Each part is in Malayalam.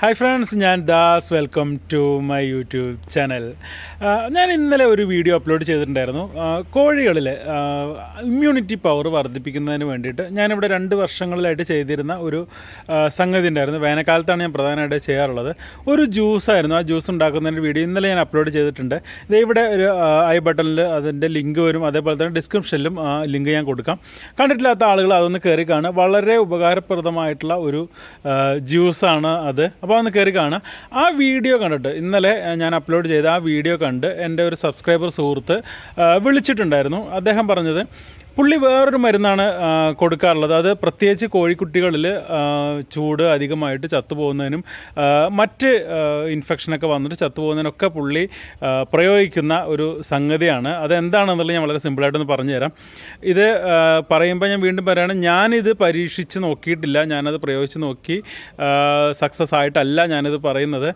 ഹായ് ഫ്രണ്ട്സ് ഞാൻ Das. Welcome to my YouTube channel ഞാൻ ഇന്നലെ ഒരു വീഡിയോ അപ്ലോഡ് ചെയ്തിട്ടുണ്ടായിരുന്നു. കോഴികളിൽ ഇമ്മ്യൂണിറ്റി പവർ വർദ്ധിപ്പിക്കുന്നതിന് വേണ്ടിയിട്ട് ഞാനിവിടെ രണ്ട് വർഷങ്ങളിലായിട്ട് ചെയ്തിരുന്ന ഒരു സംഗതി ഉണ്ടായിരുന്നു. വേനൽക്കാലത്താണ് ഞാൻ പ്രധാനമായിട്ട് ചെയ്യാറുള്ളത്. ഒരു ജ്യൂസായിരുന്നു ആ ജ്യൂസ് ഉണ്ടാക്കുന്നതിന്റെ വീഡിയോ ഇന്നലെ ഞാൻ അപ്ലോഡ് ചെയ്തിട്ടുണ്ട്. ഇത് ഇവിടെ ഒരു ഐ ബട്ടണിൽ അതിന്റെ ലിങ്ക് വരും. അതേപോലെ തന്നെ ഡിസ്ക്രിപ്ഷനിലും ലിങ്ക് ഞാൻ കൊടുക്കാം. കണ്ടിട്ടില്ലാത്ത ആളുകൾ അതൊന്ന് കയറി കാണുക. വളരെ ഉപകാരപ്രദമായിട്ടുള്ള ഒരു ജ്യൂസാണ് അത്. അപ്പോൾ ഒന്ന് കയറി കാണുക ആ വീഡിയോ കണ്ടിട്ട് ഇന്നലെ ഞാൻ അപ്ലോഡ് ചെയ്ത ആ വീഡിയോ കണ്ട് എന്റെ ഒരു സബ്സ്ക്രൈബർ സുഹൃത്ത് വിളിച്ചിട്ടുണ്ടായിരുന്നു. അദ്ദേഹം പറഞ്ഞത് പുള്ളി വേറൊരു മരുന്നാണ് കൊടുക്കാറുള്ളത്. അത് പ്രത്യേകിച്ച് കോഴിക്കുട്ടികളിൽ ചൂട് അധികമായിട്ട് ചത്തുപോകുന്നതിനും മറ്റ് ഇൻഫെക്ഷനൊക്കെ വന്നിട്ട് ചത്തുപോകുന്നതിനൊക്കെ പുള്ളി പ്രയോഗിക്കുന്ന ഒരു സംഗതിയാണ്. അതെന്താണെന്നുള്ളത് ഞാൻ വളരെ സിമ്പിളായിട്ടൊന്ന് പറഞ്ഞുതരാം. ഇത് പറയുമ്പോൾ ഞാൻ വീണ്ടും പറയുകയാണ് ഞാനിത് പരീക്ഷിച്ച് നോക്കിയിട്ടില്ല ഞാനത് പ്രയോഗിച്ച് നോക്കി സക്സസ് ആയിട്ടല്ല ഞാനിത് പറയുന്നത്.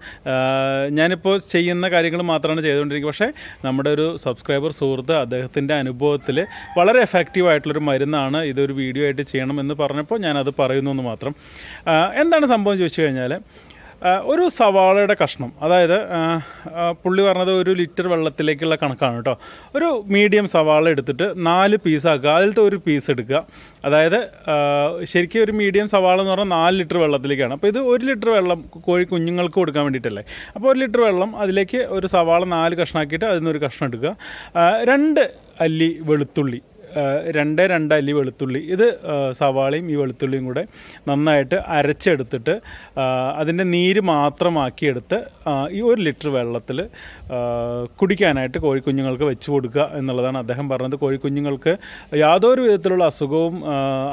ഞാനിപ്പോൾ ചെയ്യുന്ന കാര്യങ്ങൾ മാത്രമാണ് ചെയ്തുകൊണ്ടിരിക്കുന്നത്. പക്ഷേ നമ്മുടെ ഒരു സബ്സ്ക്രൈബർ സുഹൃത്ത് അദ്ദേഹത്തിന്റെ അനുഭവത്തിൽ വളരെ എഫക്റ്റീവ് ആയിട്ടുള്ളൊരു മരുന്നാണ് ഇതൊരു വീഡിയോ ആയിട്ട് ചെയ്യണം എന്ന് പറഞ്ഞപ്പോൾ ഞാനത് പറയുന്നു എന്ന് മാത്രം. എന്താണ് സംഭവം ചോദിച്ചു കഴിഞ്ഞാൽ ഒരു സവാളയുടെ കഷ്ണം അതായത് പുള്ളി പറഞ്ഞത് ഒരു ലിറ്റർ വെള്ളത്തിലേക്കുള്ള കണക്കാണ് കേട്ടോ. ഒരു മീഡിയം സവാള എടുത്തിട്ട് നാല് പീസാക്കുക അതിലത്തെ ഒരു പീസ് എടുക്കുക. അതായത് ശരിക്കും ഒരു മീഡിയം സവാള എന്ന് പറഞ്ഞാൽ നാല് ലിറ്റർ വെള്ളത്തിലേക്കാണ്. അപ്പോൾ ഇത് ഒരു ലിറ്റർ വെള്ളം കോഴി കുഞ്ഞുങ്ങൾക്ക് കൊടുക്കാൻ വേണ്ടിയിട്ടല്ലേ? അപ്പോൾ ഒരു ലിറ്റർ വെള്ളം അതിലേക്ക് ഒരു സവാള നാല് കഷ്ണമാക്കിയിട്ട് അതിൽ നിന്ന് ഒരു കഷ്ണം എടുക്കുക. രണ്ട് അല്ലി വെളുത്തുള്ളി. രണ്ട് രണ്ട് അല്ലി വെളുത്തുള്ളി. ഇത് സവാളയും ഈ വെളുത്തുള്ളിയും കൂടെ നന്നായിട്ട് അരച്ചെടുത്തിട്ട് അതിന്റെ നീര് മാത്രമാക്കിയെടുത്ത് ഈ ഒരു ലിറ്റർ വെള്ളത്തിൽ കുടിക്കാനായിട്ട് കോഴിക്കുഞ്ഞുങ്ങൾക്ക് വെച്ച് കൊടുക്കുക എന്നുള്ളതാണ് അദ്ദേഹം പറഞ്ഞത്. കോഴിക്കുഞ്ഞുങ്ങൾക്ക് യാതൊരു വിധത്തിലുള്ള അസുഖവും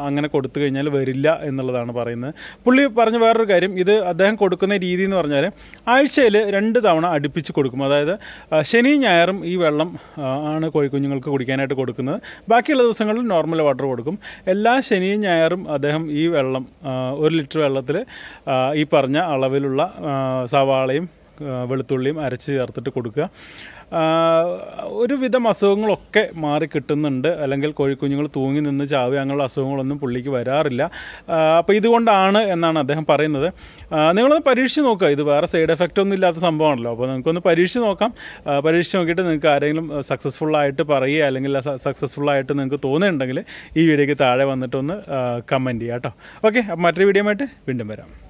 അങ്ങനെ കൊടുത്തു കഴിഞ്ഞാൽ വരില്ല എന്നുള്ളതാണ് പറയുന്നത്. പുള്ളി പറഞ്ഞ വേറൊരു കാര്യം. ഇത് അദ്ദേഹം കൊടുക്കുന്ന രീതി എന്ന് പറഞ്ഞാൽ ആഴ്ചയിൽ രണ്ട് തവണ അടുപ്പിച്ച് കൊടുക്കും. അതായത് ശനി ഞായറും ഈ വെള്ളം ആണ് കോഴിക്കുഞ്ഞുങ്ങൾക്ക് കുടിക്കാനായിട്ട് കൊടുക്കുന്നത്. ബാക്കിയുള്ള ദിവസങ്ങളിൽ നോർമൽ വാട്ടർ കൊടുക്കും. എല്ലാ ശനിയും ഞായറും അദ്ദേഹം ഈ വെള്ളം ഒരു ലിറ്റർ വെള്ളത്തിൽ ഈ പറഞ്ഞ അളവിലുള്ള സവാളയും വെളുത്തുള്ളിയും അരച്ച് ചേർത്തിട്ട് കൊടുക്കുക. ഒരുവിധം അസുഖങ്ങളൊക്കെ മാറി കിട്ടുന്നുണ്ട്. അല്ലെങ്കിൽ കോഴിക്കുഞ്ഞുങ്ങൾ തൂങ്ങി നിന്ന് ചാവുക അങ്ങനെയുള്ള അസുഖങ്ങളൊന്നും പുള്ളിക്ക് വരാറില്ല. അപ്പോൾ ഇതുകൊണ്ടാണ് എന്നാണ് അദ്ദേഹം പറയുന്നത്. നിങ്ങളൊന്ന് പരീക്ഷിച്ച് നോക്കുക. ഇത് വേറെ സൈഡ് എഫക്റ്റ് ഒന്നും ഇല്ലാത്ത സംഭവമാണല്ലോ. അപ്പോൾ നിങ്ങൾക്കൊന്ന് പരീക്ഷിച്ച് നോക്കാം. പരീക്ഷിച്ച് നോക്കിയിട്ട് നിങ്ങൾക്ക് ആരെങ്കിലും സക്സസ്ഫുൾ ആയിട്ട് പറയുക അല്ലെങ്കിൽ സക്സസ്ഫുൾ ആയിട്ട് നിങ്ങൾക്ക് തോന്നുന്നുണ്ടെങ്കിൽ ഈ വീഡിയോയ്ക്ക് താഴെ വന്നിട്ടൊന്ന് കമന്റ് ചെയ്യാം കേട്ടോ. ഓക്കെ അപ്പോൾ മറ്റൊരു വീഡിയോ ആയിട്ട് വീണ്ടും വരാം.